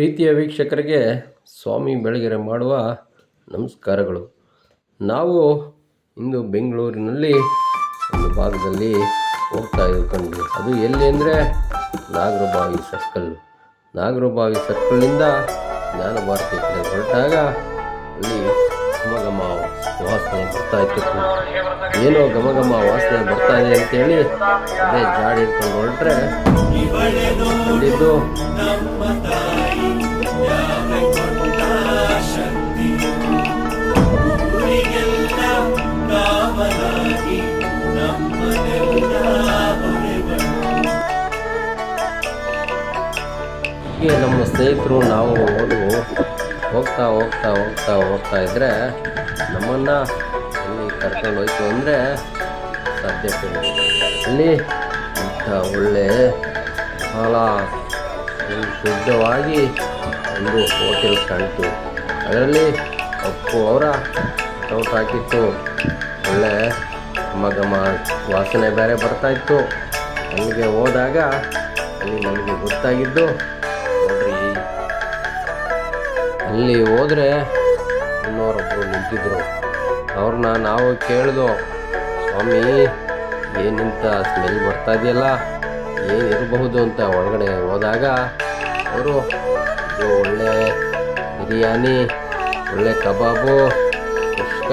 ಪ್ರೀತಿಯ ವೀಕ್ಷಕರಿಗೆ ಸ್ವಾಮಿ ಬೆಳಗೆರೆ ಮಾಡುವ ನಮಸ್ಕಾರಗಳು. ನಾವು ಇಂದು ಬೆಂಗಳೂರಿನಲ್ಲಿ ಒಂದು ಭಾಗದಲ್ಲಿ ಹೋಗ್ತಾ ಇದ್ಕೊಂಡ್ವಿ ಅದು ಎಲ್ಲಿ ಅಂದರೆ ನಾಗರಬಾವಿ ಸರ್ಕಲ್. ನಾಗರಬಾವಿ ಸರ್ಕಲ್ನಿಂದ ಜ್ಞಾನ ಭಾರತಿ ಕಡೆ ಹೊರಟಾಗ ಅಲ್ಲಿ ವಾಸನೆ ಬರ್ತಾ ಇತ್ತು. ಏನೋ ಘಮ ಘಮ ವಾಸನೆ ಬರ್ತಾ ಇದೆ ಅಂತೇಳಿ ಅದೇ ಜಾಡಿ ಹಿಡ್ಕೊಂಡು ಹೊರಟ್ರೆ ಅಲ್ಲಿದ್ದು ನಮ್ಮ ಸ್ನೇಹಿತರು ನಾವು ಹೋಗ್ತಾ ಹೋಗ್ತಾ ಹೋಗ್ತಾ ಹೋಗ್ತಾ ಇದ್ದರೆ ನಮ್ಮನ್ನು ಅಲ್ಲಿ ಕರ್ಕೊಂಡು ಹೋಯ್ತು ಅಂದರೆ ಸಾಧ್ಯತೆ. ಅಲ್ಲಿ ಇಂಥ ಒಳ್ಳೆ ಬಹಳ ಶುದ್ಧವಾಗಿ ಒಂದು ಹೋಟೆಲ್ ಕಾಣ್ತು. ಅದರಲ್ಲಿ ಅಪ್ಪು ಅವರ ಔಟ್ ಹಾಕಿತ್ತು. ಒಳ್ಳೆ ಘಮ ವಾಸನೆ ಬೇರೆ ಬರ್ತಾ ಇತ್ತು. ಅಲ್ಲಿಗೆ ಹೋದಾಗ ಅಲ್ಲಿ ನಮಗೆ ಗೊತ್ತಾಗಿದ್ದು ಅಲ್ಲಿ ಹೋದರೆ ಇನ್ನೋರೊಬ್ಬರು ನಿಂತಿದ್ದರು ಅವ್ರನ್ನ ನಾವು ಕೇಳಿದು, ಸ್ವಾಮಿ, ಏನಿಂತ ಸ್ಮೆಲ್ ಬರ್ತಾ ಇದೆಯಲ್ಲ? ಏನಿರಬಹುದು ಅಂತ ಒಳಗಡೆ ಹೋದಾಗ ಅವರು ಒಳ್ಳೆ ಬಿರಿಯಾನಿ, ಒಳ್ಳೆ ಕಬಾಬು, ಕುಷ್ಕ,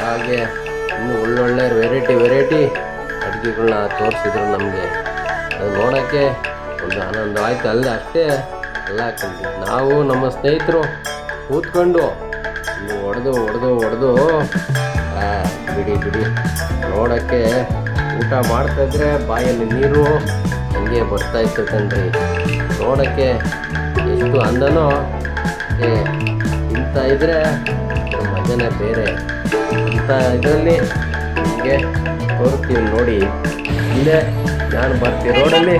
ಹಾಗೆ ಇನ್ನು ಒಳ್ಳೊಳ್ಳೆ ವೆರೈಟಿ ವೆರೈಟಿ ಅಡುಗೆಗಳನ್ನ ತೋರಿಸಿದ್ರು ನಮಗೆ. ಅದು ನೋಡೋಕ್ಕೆ ಒಂದು ಆನಂದ ಆಯ್ತು. ಅಲ್ಲದೆ ಅಷ್ಟೇ ಎಲ್ಲ ನಾವು ನಮ್ಮ ಸ್ನೇಹಿತರು ಕೂತ್ಕೊಂಡು ಹೊಡೆದು ಹೊಡೆದು ಹೊಡೆದು ಬಿಡಿ ಬಿಡಿ. ನೋಡೋಕ್ಕೆ ಊಟ ಮಾಡ್ತಾ ಇದ್ರೆ ಬಾಯಲ್ಲಿ ನೀರು ಹಂಗೆ ಬರ್ತಾ ಇತ್ತು ಕಣ್ರಿ. ನೋಡೋಕ್ಕೆ ಎಷ್ಟು ಅಂದನೋ ಇದ್ರೆ ಅದ್ರ ಮಜನೇ ಬೇರೆ. ಇಂಥ ಇದರಲ್ಲಿ ನಿಮಗೆ ತೋರಿಸ್ತೀವಿ ನೋಡಿ. ಇಲ್ಲೇ ನಾನು ಬರ್ತೀನಿ ರೋಡಲ್ಲಿ.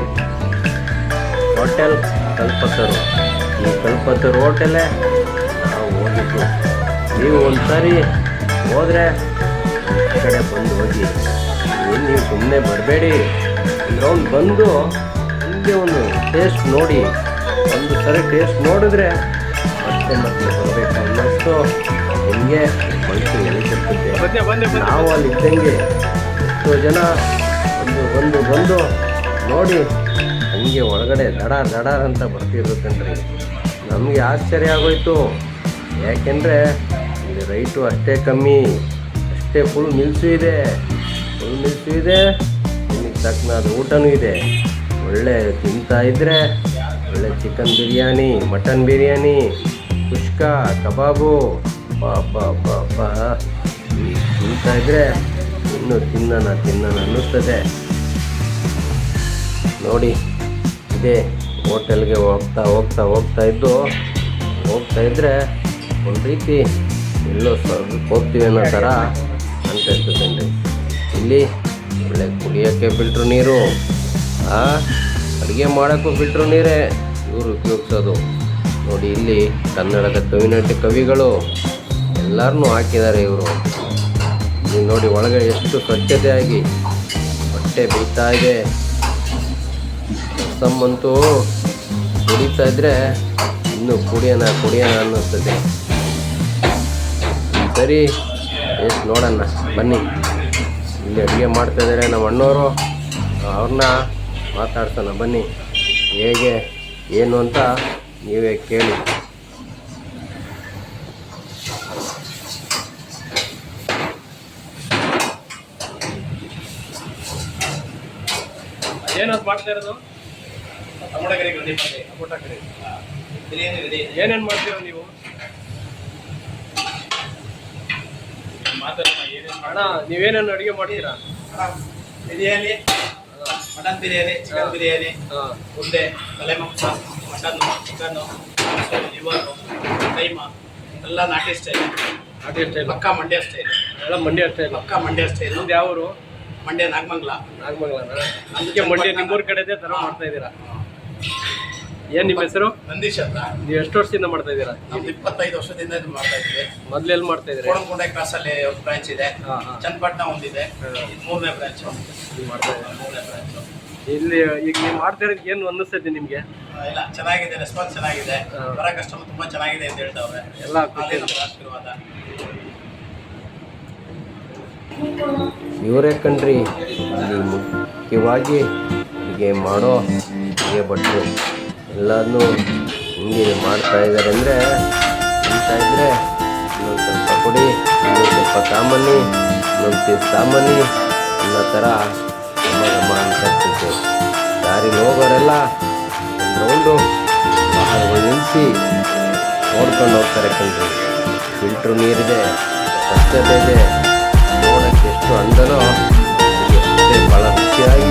ಹೋಟೆಲ್ ಕಲ್ಪತ್ತರು ಈ ಕಲ್ಪತ್ತರು ಹೋಟೆಲೇ ನಾವು ಹೋಗಿದ್ದು. ನೀವು ಒಂದ್ಸರಿ ಹೋದರೆ ಈ ಕಡೆ ಬಂದು ಹೋಗಿ. ನೀವು ಸುಮ್ಮನೆ ಬರಬೇಡಿ. ಗ್ರೌಂಡ್ ರೌಂಡ್ ಬಂದು ಹೀಗೆ ಒಂದು ಟೇಸ್ಟ್ ನೋಡಿ. ಒಂದು ಸರಿ ಟೇಸ್ಟ್ ನೋಡಿದ್ರೆ ಮತ್ತೆ ಮತ್ತೆ ಬರಬೇಕು ಅನ್ನೋಷ್ಟು ನಿಮಗೆ ಮನಸ್ಸು ಎಳಿತಿರ್ತದೆ ನಾವು ಅಲ್ಲಿ ಇದ್ದಂಗೆ ಎಷ್ಟೋ ಜನ ಒಂದು ಬಂದು ಬಂದು ನೋಡಿ ಹಂಗೆ ಒಳಗಡೆ ದಡ ದಡಾರ್ ಅಂತ ಬರ್ತಿರುತ್ತೆ ನಮಗೆ ಆಶ್ಚರ್ಯ ಆಗೋಯ್ತು. ಯಾಕೆಂದರೆ ರೈಟು ಅಷ್ಟೇ ಕಮ್ಮಿ. ಅಷ್ಟೇ ಫುಲ್ ಮಿಲ್ಸು ಇದೆ. ಫುಲ್ ಮಿಲ್ಸು ಇದೆ. ನಿಮಗೆ ತಕ್ಕನಾದ ಊಟನೂ ಇದೆ. ಒಳ್ಳೆ ತಿಂತಾ ಇದ್ದರೆ ಒಳ್ಳೆ ಚಿಕನ್ ಬಿರಿಯಾನಿ ಮಟನ್ ಬಿರಿಯಾನಿ, ಕುಷ್ಕ, ಕಬಾಬು ತಿಂತಾ ಇದ್ದರೆ ಇನ್ನೂ ತಿನ್ನೋಣ ತಿನ್ನೋಣ ಅನ್ನಿಸ್ತದೆ. ನೋಡಿ, ಇದೇ ಹೋಟೆಲ್ಗೆ ಹೋಗ್ತಾ ಹೋಗ್ತಾ ಹೋಗ್ತಾ ಇದ್ದು, ಹೋಗ್ತಾ ಇದ್ದರೆ ಒಂದು ರೀತಿ ಎಲ್ಲೋ ಸರ್ ಹೋಗ್ತೀವಿ ಅನ್ನೋ ಥರ ಇರ್ತದೆ ಇಲ್ಲಿ ಒಳ್ಳೆ ಕುಡಿಯೋಕ್ಕೆ ಫಿಲ್ಟ್ರ್ ನೀರು ಅಡುಗೆ ಮಾಡೋಕ್ಕೂ ಫಿಲ್ಟ್ರ್ ನೀರೇ ಇವರು ಉಪಯೋಗಿಸೋದು. ನೋಡಿ ಇಲ್ಲಿ ಕನ್ನಡದ ಕವಿನಟ ಕವಿಗಳು ಎಲ್ಲರನ್ನೂ ಹಾಕಿದ್ದಾರೆ ಇವರು. ನೀವು ನೋಡಿ ಒಳಗೆ ಎಷ್ಟು ಸ್ವಚ್ಛತೆಯಾಗಿ ಹೊಟ್ಟೆ ಬೀಳ್ತಾ ಇದೆ. ತಮ್ಮಂತೂ ಕುಡಿತಾ ಇದ್ರೆ ಇನ್ನೂ ಕುಡಿಯೋಣ ಕುಡಿಯೋಣ ಅನ್ನಿಸ್ತದೆ. ಸರಿ ಎಷ್ಟು ನೋಡೋಣ ಬನ್ನಿ. ಇಲ್ಲಿ ಅಡುಗೆ ಮಾಡ್ತಾ ಇದ್ದಾರೆ ನಮ್ಮ ಅಣ್ಣವರು ಅವ್ರನ್ನ ಮಾತಾಡ್ಸೋಣ ಬನ್ನಿ. ಹೇಗೆ ಏನು ಅಂತ ನೀವೇ ಕೇಳಿ. ಏನಂತ ಮಾಡ್ತಾ ಇರೋದು? ಟೊಮೊಟೊ ಕರಿ ಮಾಡಿ ಟೊಮೊಟೊ ಕರಿ. ಬಿರಿಯಾನಿ ರೆಡಿ ಏನೇನು ಮಾಡ್ತೀರಾ ನೀವು ಮಾತಾಡೋಣ ಏನೇನು ಅಣ್ಣ ನೀವೇನೇನು ಅಡುಗೆ ಮಾಡ್ತೀರಾ? ಬಿರಿಯಾನಿ ಮಟನ್ ಬಿರಿಯಾನಿ ಚಿಕನ್ ಬಿರಿಯಾನಿ ಮುಂದೆ ಉಂಡೆ ತಲೆ ಮಾಂಸ ಮಟನ್ನು ಚಿಕನ್ನು ಲಿವರು ಕೈಮಾ ಎಲ್ಲ ನಾಟಿ ಸ್ಟೈಲ್ ನಾಟಿ ಸ್ಟೈಲ್ ಪಕ್ಕ ಮಂಡ್ಯ ಸ್ಟೈಲ್ ಎಲ್ಲ ಮಂಡ್ಯ ಸ್ಟೈಲ್ ಪಕ್ಕ ಮಂಡ್ಯ ಸ್ಟೈಲ್ ಒಂದು ಯಾವ ಊರು ಮಂಡ್ಯ ನಾಗಮಂಗ್ಲ. ನಾಗಮಂಗ್ಲ ಅದಕ್ಕೆ ಮಂಡ್ಯ ನಿಮ್ಮೂರ ಕಡೆದೇ ಥರ ಮಾಡ್ತಾ ಇದ್ದೀರಾ? ಏನು ನಿಮ್ಮ ಹೆಸರು? ನಂದೀಶ್ ಅಂತ. ನೀವು ಎಷ್ಟು ವರ್ಷದಿಂದ ಮಾಡ್ತಾ ಇದ್ದೀರಾ? ನಮ್ದು ಇಪ್ಪತ್ತೈದು ವರ್ಷದಿಂದ ಇದು ಮಾಡ್ತಾ ಇದ್ದೀವಿ. ಮೊದ್ಲು ಎಲ್ಲಿ ಮಾಡ್ತಾ ಇದ್ದೀರಿ? ಕೋಡಂಕೊಂಡೆ ಕ್ರಾಸ್ ಅಲ್ಲಿ ಒಂದು ಬ್ರಾಂಚ್ ಇದೆ. ಹಾಂ ಹಾಂ. ಚನ್ನಪಟ್ಟಣ ಒಂದಿದೆ. ಇದು ಮೂರನೇ ಬ್ರಾಂಚ್ ನೀವು ಮಾಡ್ತಾ ಇದ್ದೀರಾ ಮೂರನೇ ಬ್ರಾಂಚ್ ಇಲ್ಲಿ ಈಗ ನೀವು ಮಾಡ್ತಾ ಇರೋದು ಏನು ಅನ್ನಿಸ್ತೈತಿ ನಿಮಗೆ? ಇಲ್ಲ ಚೆನ್ನಾಗಿದೆ ರೆಸ್ಪಾನ್ಸ್ ಚೆನ್ನಾಗಿದೆ. ಹಾ. ಬರೋ ಕಸ್ಟಮರ್ ತುಂಬಾ ಚೆನ್ನಾಗಿದೆ ಅಂತ ಹೇಳ್ತಾವ್ರೆ. ಎಲ್ಲ ನಮ್ಮ ಆಶೀರ್ವಾದ. ಇವರೇ ಕಣ್ರಿ ಇಲ್ಲಿ ಮುಖ್ಯವಾಗಿ ಹೀಗೆ ಮಾಡೋ ಹೀಗೆ ಭಟ್ರು ಎಲ್ಲದನ್ನೂ ಹಿಂಗೆ ಮಾಡ್ತಾ ಇದ್ದಾರೆ ಅಂದರೆ ಅಂತ ಇದ್ದರೆ ಇನ್ನೊಂದು ಸ್ವಲ್ಪ ಕೊಡಿ, ಇನ್ನೊಂದು ಸ್ವಲ್ಪ ಸಾಮಾನಿ ಇನ್ನೊಂದು ಪೀಸ್ ಸಾಮಾನಿ ಅನ್ನೋ ಥರ ಘಮ ಘಮ ಅಂತ ಇರ್ತೈತೆ ದಾರಿಲಿ ಹೋಗೋರೆಲ್ಲ ರೌಂಡು ವಾಹನಗಳು ನಿಲ್ಲಿಸಿ ನೋಡ್ಕೊಂಡು ಹೋಗ್ತಾರೆ ಕಣ್ರಿ. ಫಿಲ್ಟ್ರ್ ನೀರಿದೆ ಸ್ವಚ್ಛತೆ ಇದೆ, ನೋಡೋಕ್ಕೆ ಎಷ್ಟು ಅಂದನೋ ಭಾಳ ರುಚಿಯಾಗಿ